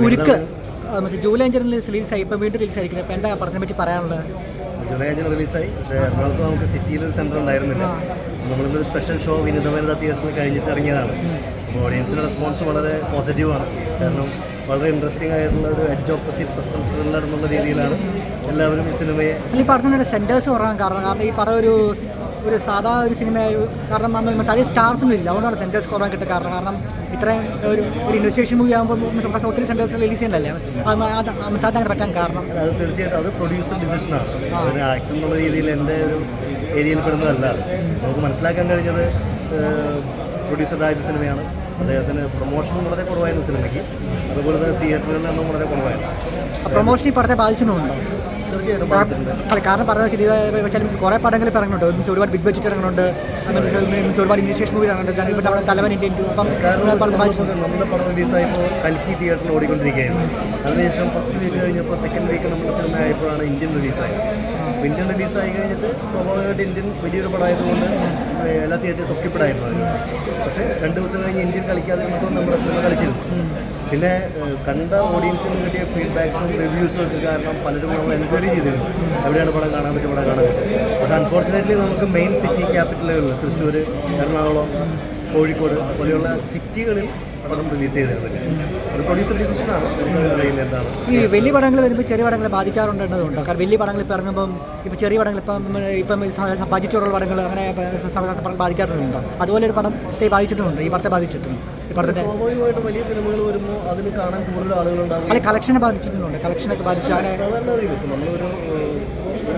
കുരുക്ക്. ജൂലൈ അഞ്ചിന് റിലീസായി ഇപ്പം വീണ്ടും റിലീസായിരിക്കുന്നത് അപ്പം എന്താ പറഞ്ഞതിനെ പറ്റി പറയാനുള്ളത്? ജൂലൈ അഞ്ചിന് റിലീസായി. പക്ഷേ എറണാകുളത്ത് നമുക്ക് സിറ്റിയിൽ ഒരു സെന്റർ ഉണ്ടായിരുന്നില്ല. നമ്മളിന്നൊരു സ്പെഷ്യൽ ഷോ വിനിതമേത തിയേറ്ററിൽ കഴിഞ്ഞിട്ട് ഇറങ്ങിയതാണ്. അപ്പോൾ ഓഡിയൻസിന്റെ റെസ്പോൺസ് വളരെ പോസിറ്റീവാണ് കാരണം വളരെ ഇൻട്രസ്റ്റിംഗ് ആയിട്ടുള്ള ഒരു edge of the seat suspense thriller എന്നുള്ള രീതിയിലാണ് എല്ലാവരും ഈ സിനിമയെ ഈ പടത്തിന്റെ സെന്റേഴ്സ് കുറവാണ് കാരണം. കാരണം ഈ പടം ഒരു ഒരു സാധാ ഒരു സിനിമ കാരണം നമ്മൾ അധികം സ്റ്റാർസ് ഒന്നും ഇല്ല. അതുകൊണ്ടാണ് സെന്റേഴ്സ് കുറവാൻ കിട്ടുക കാരണം കാരണം ഇത്രയും ഒരു ഒരു ഇൻവെസ്റ്റിഗേഷൻ മൂവി ആകുമ്പോൾ ഒത്തിരി സെന്റേഴ്സ് റിലീസ് ചെയ്യണ്ടല്ലേ അത് അത് അങ്ങനെ പറ്റാൻ കാരണം. അത് തീർച്ചയായിട്ടും. അത് പ്രൊഡ്യൂസർ ഡിസിഷനാണ് ആക്ടർ എന്നുള്ള രീതിയിൽ എന്റെ ഒരു ഏരിയയിൽ പെടുന്നതല്ല. നമുക്ക് മനസ്സിലാക്കാൻ കഴിഞ്ഞത് പ്രൊഡ്യൂസർ ആദ്യത്തെ സിനിമയാണ്. അദ്ദേഹത്തിന് പ്രൊമോഷൻ വളരെ കുറവായിരുന്നു സിനിമയ്ക്ക്. അതുപോലെ തന്നെ തിയേറ്ററുകളിൽ നിന്നും വളരെ കുറവായിരുന്നു. പ്രൊമോഷൻ ഈ പടത്തെ ബാധിച്ചിട്ടുണ്ട്? അല്ല കാരണം പറഞ്ഞ വെച്ചാൽ വെച്ചാൽ മീൻസ് കുറേ പടങ്ങൾ ഇറങ്ങുന്നുണ്ട്. മീൻസ് ഒരുപാട് ബിഗ് ബഡ്ജറ്റ് ഇറങ്ങുന്നുണ്ട്. മീൻസ് ഒരുപാട് ഇംഗ്ലീഷ് മൂവി ഇറങ്ങുന്നുണ്ട്. ഇപ്പോൾ നമ്മുടെ തലവൻ ഇന്ത്യൻ നമുക്ക് നമ്മുടെ പടം റിലീസായപ്പോൾ കൽക്കി തിയേറ്ററിൽ ഓടിക്കൊണ്ടിരിക്കുകയായിരുന്നു. അതിനുശേഷം ഫസ്റ്റ് വീക്ക് കഴിഞ്ഞപ്പോൾ സെക്കൻഡ് വീക്ക് നമ്മുടെ സിനിമ ആയപ്പോഴാണ് ഇന്ത്യൻ റിലീസായത് അപ്പോൾ ഇന്ത്യൻ റിലീസായി കഴിഞ്ഞിട്ട് സ്വാഭാവികമായിട്ട് ഇന്ത്യൻ വലിയൊരു പടമായതുകൊണ്ട് എല്ലാ തിയേറ്റേഴ്സ് ഒക്കെപ്പെടായിരുന്നു പക്ഷേ രണ്ട് ദിവസം കഴിഞ്ഞ് ഇന്ത്യൻ കളിക്കാതിരുന്നപ്പോൾ നമ്മുടെ സിനിമ കളിച്ചിരുന്നു. പിന്നെ കണ്ട ഓഡിയൻസിന് കിട്ടിയ ഫീഡ്ബാക്സും റിവ്യൂസും ഒക്കെ കാരണം പലരും നമ്മൾ എൻക്വയറി ചെയ്തിരുന്നു. എവിടെയാണ് പടം കാണാൻ പറ്റും പടം കാണാൻ പക്ഷേ അൺഫോർച്ചുനേറ്റ്ലി നമുക്ക് മെയിൻ സിറ്റി ക്യാപിറ്റലുകളിൽ തൃശ്ശൂർ എറണാകുളം കോഴിക്കോട് പോലെയുള്ള സിറ്റികളിൽ പടം റിലീസ് ചെയ്തിരുന്നില്ല അത് പ്രൊഡ്യൂസർ ഡിസിഷനാണ് എന്താണ്? ഈ വലിയ പടങ്ങൾ വരുമ്പോൾ ചെറിയ പടങ്ങളെ ബാധിക്കാറുണ്ട് എന്നതുണ്ട് കാരണം വലിയ പടങ്ങൾ ഇപ്പോൾ ഇറങ്ങുമ്പം ഇപ്പോൾ ചെറിയ പടങ്ങൾ ഇപ്പം ഇപ്പം ബജറ്റുള്ള പടങ്ങൾ അങ്ങനെ പടം ബാധിക്കാറുണ്ടോ. അതുപോലെ ഒരു പടത്തെ ബാധിച്ചിട്ടുണ്ട്. ഈ പടത്തെ ബാധിച്ചിട്ടുണ്ട്. സ്വാഭാവികമായിട്ടും വലിയ സിനിമകൾ വരുമ്പോൾ അതിന് കാണാൻ കൂടുതൽ അല്ലെ കളക്ഷനെ ബാധിച്ചിട്ടുണ്ട്? കളക്ഷനൊക്കെ ബാധിച്ചു സാധാരണ നമ്മളൊരു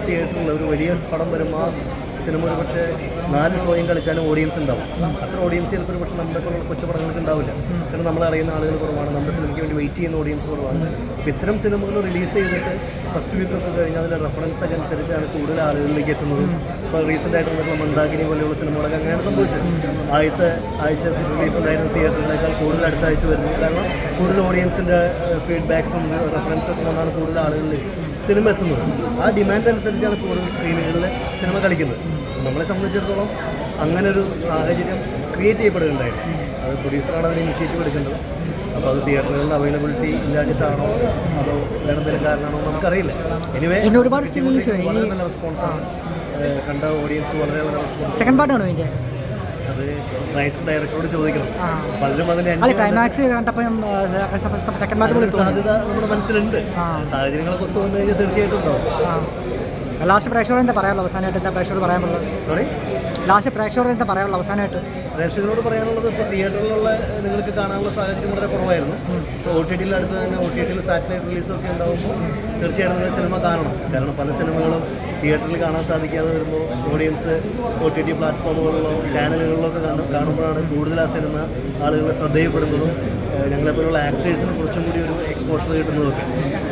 തിയേറ്ററിൽ ഒരു വലിയ പടം വരുമ്പോൾ സിനിമ ഒരു പക്ഷേ നാല് ഷോയും കളിച്ചാലും ഓഡിയൻസ് ഉണ്ടാവും. അത്ര ഓഡിയൻസ് ചിലപ്പോൾ പക്ഷേ നമ്മുടെ പോലുള്ള കൊച്ചു ഉണ്ടാവില്ല. കാരണം നമ്മൾ അറിയുന്ന ആളുകൾ കുറവാണ്. നമ്മുടെ സിനിമയ്ക്ക് വേണ്ടി വെയിറ്റ് ചെയ്യുന്ന ഓഡിയൻസ് കുറവാണ്. അപ്പോൾ ഇത്തരം സിനിമകൾ റിലീസ് ചെയ്തിട്ട് ഫസ്റ്റ് വീക്കൊക്കെ കഴിഞ്ഞാൽ അതിന്റെ റെഫറൻസ് ഒക്കെ അനുസരിച്ചാണ് കൂടുതൽ ആളുകളിലേക്ക് എത്തുന്നത്. ഇപ്പോൾ റീസെന്റ് ആയിട്ട് വന്നിട്ടുള്ള മന്ദാകിനി പോലെയുള്ള സിനിമകളൊക്കെ അങ്ങനെയാണ് സംഭവിച്ചത്. ആദ്യത്തെ ആഴ്ച റിലീസ് ഉണ്ടായിരുന്ന തിയേറ്ററിനേക്കാൾ കൂടുതൽ അടുത്ത ആഴ്ച വരുന്നു കാരണം കൂടുതൽ ഓഡിയൻസിന്റെ ഫീഡ്ബാക്സും റെഫറൻസും ഒക്കെ വന്നാണ് കൂടുതൽ ആളുകളിലേക്ക്. സിനിമ എത്തുന്നത്. ആ ഡിമാൻഡ് അനുസരിച്ചാണ് കൂടുതൽ സ്ക്രീനുകളിൽ സിനിമ കളിക്കുന്നത്. നമ്മളെ സംബന്ധിച്ചിടത്തോളം അങ്ങനെ ഒരു സാഹചര്യം ക്രിയേറ്റ് ചെയ്യപ്പെടുകയുണ്ടായിരുന്നു അത് പ്രൊഡ്യൂസറാണ് അതിന് ഇനിഷ്യേറ്റീവ് എടുക്കേണ്ടത്. അപ്പോൾ അത് തിയേറ്ററുകളിൽ അവൈലബിലിറ്റി ഇല്ലാഞ്ഞിട്ടാണോ? അതോ വേറെ എന്തെങ്കിലും കാരണമാണോ? നമുക്കറിയില്ല. എനിവേ ഒരുപാട് നല്ല റെസ്പോൺസാണ് കണ്ട ഓഡിയൻസ് വളരെ നല്ല റെസ്പോൺസ് സെക്കൻഡ് പാർട്ടാണോ അത് റൈറ്റർ ഡയറക്ടറോട് ചോദിക്കണം. പലരും അതിന് അല്ല ക്ലൈമാക്സ് കണ്ടപ്പം സെക്കൻഡ് പാർട്ട് സാധ്യത നമ്മുടെ മനസ്സിലുണ്ട്. സാഹചര്യങ്ങളൊക്കെ ഒത്തു വന്നു കഴിഞ്ഞാൽ തീർച്ചയായിട്ടും ഉണ്ടാവും. ലാസ്റ്റ് പ്രേക്ഷകർ എന്താ പറയാനുള്ളത്? അവസാനമായിട്ട് എന്താ പ്രേക്ഷകർ പറയാനുള്ളത്? സോറി ലാസ്റ്റ് പ്രേക്ഷകരോട് എന്താ പറയാനുള്ളത്? അവസാനമായിട്ട്. പ്രേക്ഷകരോട് പറയാനുള്ളത് ഇപ്പോൾ തിയേറ്ററിലുള്ള നിങ്ങൾക്ക് കാണാനുള്ള സാഹചര്യം വളരെ കുറവായിരുന്നു. സോ ഒ ടി ടിയിൽ അടുത്ത് തന്നെ ഒ ടി ടിയിൽ സാറ്റലൈറ്റ് റിലീസൊക്കെ ഉണ്ടാകുമ്പോൾ തീർച്ചയായിട്ടും നിങ്ങൾ സിനിമ കാണണം. കാരണം പല സിനിമകളും തിയേറ്ററിൽ കാണാൻ സാധിക്കാതെ വരുമ്പോൾ ഓഡിയൻസ് ഒ ടി ടി പ്ലാറ്റ്ഫോമുകളിലോ ചാനലുകളിലോ കാണും കാണുമ്പോഴാണ് കൂടുതൽ ആ സിനിമ ആളുകളെ ശ്രദ്ധയപ്പെടുന്നതും ഞങ്ങളെപ്പോലുള്ള ആക്ടേഴ്സിനെ കുറച്ചും കൂടി ഒരു എക്സ്പോഷർ കിട്ടുന്നതൊക്കെ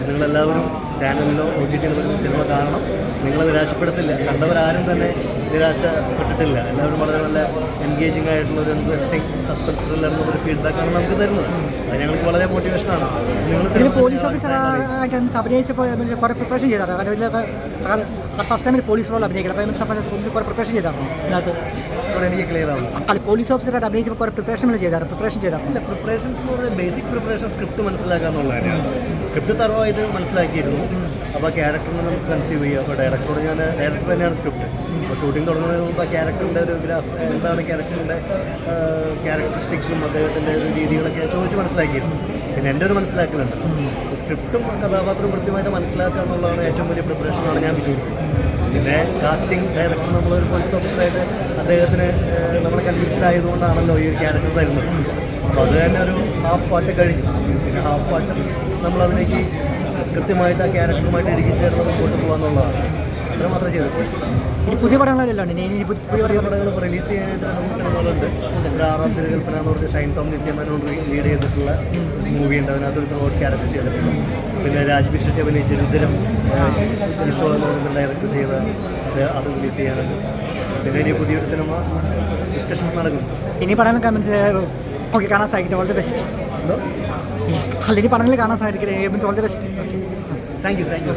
നിങ്ങളെല്ലാവരും ചാനലിലോ ഒ ടി ടിയിലോ വരുന്ന സിനിമ കാണണം. നിങ്ങളെ നിരാശപ്പെടുത്തില്ല. കണ്ടവരാരും തന്നെ നിരാശപ്പെട്ടിട്ടില്ല. എല്ലാവരും വളരെ നല്ല എൻഗേജിങ് ആയിട്ടുള്ള ഒരു ഇൻട്രസ്റ്റിംഗ് സസ്പെൻസ് ത്രില്ലർ ഒരു ഫീഡ്ബാക്കാണ് നമുക്ക് തരുന്നത്. അത് ഞങ്ങൾക്ക് വളരെ മോട്ടിവേഷനാണ് നിങ്ങൾ പോലീസ് ഓഫീസറായിട്ട് അഭിനയിച്ചപ്പോൾ കുറേ പ്രിപ്പറേഷൻ ഇതിൽ ഫസ്റ്റ് ടൈമിൽ പോലീസ് റോൾ അഭിനയിക്കില്ല അപ്പോൾ കുറേ പ്രിപ്പറേഷൻ ചെയ്തായിരുന്നു ഇതിനകത്ത് എനിക്ക് ക്ലിയർ ആവും അല്ല പോലീസ് ഓഫീസറായിട്ട് അഭിനയിച്ചപ്പോൾ കുറേ പ്രിപ്പറേഷൻ ചെയ്തായിരുന്നു പ്രിപ്പറേഷൻ ഇല്ല പ്രിപ്പറേഷൻസ് എന്ന് പറഞ്ഞാൽ ബേസിക് പ്രിപ്പറേഷൻ സ്ക്രിപ്റ്റ് മനസ്സിലാക്കുക എന്നുള്ള തന്നെയാണ് സ്ക്രിപ്റ്റ് തറവായിട്ട് മനസ്സിലാക്കിയിരുന്നു. അപ്പോൾ ആ ക്യാരക്ടറിനെ നമുക്ക് കൺസീവ് ചെയ്യാം. അപ്പോൾ ഡയറക്ടറോട് ഞാൻ ഡയറക്ടർ തന്നെയാണ് സ്ക്രിപ്റ്റ് അപ്പോൾ ഷൂട്ടിംഗ് തുടങ്ങുന്നതിന് മുമ്പ് ആ ക്യാരക്ടറിന്റെ ഒരു ഗ്രാഫ് എന്താണ് ക്യാരക്ടറിന്റെ ക്യാരക്ടറിസ്റ്റിക്സും അദ്ദേഹത്തിന്റെ ഒരു രീതികളൊക്കെ ചോദിച്ച് മനസ്സിലാക്കിയിരുന്നു. പിന്നെ എന്റെ ഒരു മനസ്സിലാക്കലുണ്ട്. സ്ക്രിപ്റ്റും കഥാപാത്രവും കൃത്യമായിട്ട് മനസ്സിലാക്കുക എന്നുള്ളതാണ് ഏറ്റവും വലിയ പ്രിപ്പറേഷനാണ് ഞാൻ വിശ്വസിക്കുന്നത് പിന്നെ കാസ്റ്റിംഗ് ഡയറക്ടർ നമ്മളൊരു പോലീസ് ഓഫീസറായിട്ട് അദ്ദേഹത്തിന് ഏഹ്, നമ്മളെ കൺവിൻസ്ഡ് ആയതുകൊണ്ടാണല്ലോ ഈ ഒരു ക്യാരക്ടർ തരുന്നത് അപ്പോൾ അത് തന്നെ ഒരു ഹാഫ് പാട്ട് കഴിഞ്ഞു. പിന്നെ ഹാഫ് പാട്ട് നമ്മളതിലേക്ക് കൃത്യമായിട്ട് ആ ക്യാരക്ടറുമായിട്ട് ഇടുക്കി ചേർന്ന് മുമ്പോട്ട് പോകാന്നുള്ളതാണ്. അത്ര മാത്രമേ ചെയ്തിട്ടുള്ളൂ പുതിയ പടങ്ങളല്ലോ പുതിയ പുതിയ പടങ്ങൾ റിലീസ് ചെയ്യാനായിട്ട് സിനിമകളുണ്ട് ഒരു ആറാം തിരുകൽപ്പന എന്ന് പറഞ്ഞ ഷൈൻ ടോം നിത്യമനോട് ലീഡ് ചെയ്തിട്ടുള്ള മൂവി ഉണ്ട്. അതിനകത്ത് ഒരു ത്രോട്ട് ക്യാരക്ടർ ചെയ്തിട്ടുണ്ട്. പിന്നെ രാജ്ബി ഷെട്ടി അഭിനയിച്ച രുദ്രം ഷോ എന്ന് ഡയറക്ടർ ചെയ്ത അത് റിലീസ് ചെയ്യാനുണ്ട്. പിന്നെ ഇനി പുതിയൊരു സിനിമ ഡിസ്കഷൻസ് നടക്കുന്നു ഇനി പടങ്ങൾ ഓക്കെ കാണാൻ സാധിക്കും. ദി ബെസ്റ്റ് ഇനി പടങ്ങൾ കാണാൻ സാധിക്കില്ല? Thank you thank you